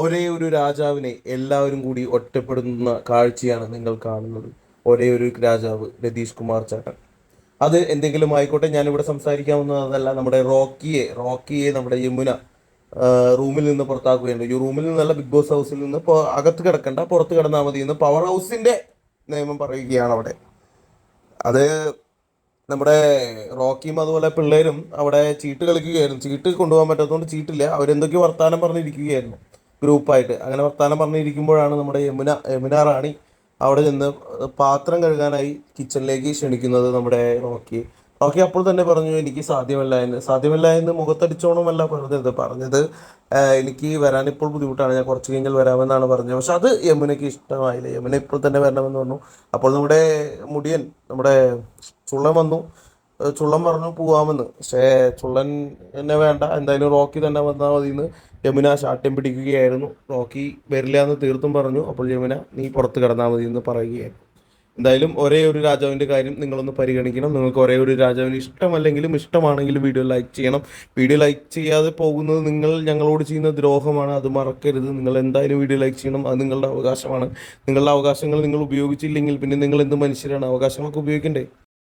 ഒരേ ഒരു രാജാവിനെ എല്ലാവരും കൂടി ഒറ്റപ്പെടുന്ന കാഴ്ചയാണ് നിങ്ങൾ കാണുന്നത്. ഒരേ ഒരു രാജാവ് രതീഷ് കുമാർ ചേട്ടൻ. അത് എന്തെങ്കിലും ആയിക്കോട്ടെ ഞാനിവിടെ സംസാരിക്കാവുന്നതല്ല. നമ്മുടെ റോക്കിയെ റോക്കിയെ നമ്മുടെ യമുന റൂമിൽ നിന്ന് പുറത്താക്കുകയുണ്ട് ഈ റൂമിൽ നിന്നല്ല ബിഗ് ബോസ് ഹൗസിൽ നിന്ന് അകത്ത് കിടക്കണ്ട പുറത്ത് കിടന്നാൽ മതി എന്ന് പവർ ഹൗസിന്റെ നിയമം പറയുകയാണ് അവിടെ. അത് നമ്മുടെ റോക്കിയും അതുപോലെ പിള്ളേരും അവിടെ ചീട്ട് കളിക്കുകയായിരുന്നു. ചീട്ട് കൊണ്ടുപോകാൻ പറ്റാത്തതുകൊണ്ട് ചീട്ടില്ല. അവരെന്തൊക്കെയോ വർത്താനം പറഞ്ഞിരിക്കുകയായിരുന്നു. ഗ്രൂപ്പായിട്ട്. അങ്ങനെ വർത്താനം പറഞ്ഞിരിക്കുമ്പോഴാണ് നമ്മുടെ യമുന യമുന റാണി അവിടെ നിന്ന് പാത്രം കഴുകാനായി കിച്ചണിലേക്ക് ക്ഷണിക്കുന്നത് നമ്മുടെ റോക്കി. റോക്കി അപ്പോൾ തന്നെ പറഞ്ഞു എനിക്ക് സാധ്യമല്ല എന്ന്. സാധ്യമല്ല എന്ന് മുഖത്തടിച്ചോണമല്ല പറഞ്ഞത്. പറഞ്ഞത് എനിക്ക് വരാൻ ഇപ്പോൾ ബുദ്ധിമുട്ടാണ്. ഞാൻ കുറച്ച് കഴിഞ്ഞാൽ വരാമെന്നാണ് പറഞ്ഞത്. പക്ഷെ അത് യമുനയ്ക്ക് ഇഷ്ടമായില്ല. യമുന ഇപ്പോൾ തന്നെ വരണമെന്ന് പറഞ്ഞു. അപ്പോൾ നമ്മുടെ മുടിയൻ നമ്മുടെ ചുള്ളൻ വന്നു. ചുള്ളൻ പറഞ്ഞു പോവാമെന്ന്. പക്ഷേ ചുള്ളൻ എന്നെ വേണ്ട. എന്തായാലും റോക്കി തന്നെ വന്നാൽ മതി എന്ന് യമുന ശാഠ്യം പിടിക്കുകയായിരുന്നു. റോക്കി വരില്ല എന്ന് തീർത്തും പറഞ്ഞു. അപ്പോൾ യമുന നീ പുറത്ത് കിടന്നാൽ മതി എന്ന് പറയുകയായിരുന്നു. എന്തായാലും ഒരേ ഒരു രാജാവിന്റെ കാര്യം നിങ്ങളൊന്ന് പരിഗണിക്കണം. നിങ്ങൾക്ക് ഒരേ ഒരു രാജാവിന് ഇഷ്ടമല്ലെങ്കിലും ഇഷ്ടമാണെങ്കിലും വീഡിയോ ലൈക്ക് ചെയ്യണം. വീഡിയോ ലൈക്ക് ചെയ്യാതെ പോകുന്നത് നിങ്ങൾ ഞങ്ങളോട് ചെയ്യുന്ന ദ്രോഹമാണ്. അത് മറക്കരുത്. നിങ്ങൾ എന്തായാലും വീഡിയോ ലൈക്ക് ചെയ്യണം. അത് നിങ്ങളുടെ അവകാശമാണ്. നിങ്ങളുടെ അവകാശങ്ങൾ നിങ്ങൾ ഉപയോഗിച്ചില്ലെങ്കിൽ പിന്നെ നിങ്ങൾ എന്ത് മനുഷ്യരാണ്? അവകാശങ്ങളൊക്കെ ഉപയോഗിക്കണ്ടേ?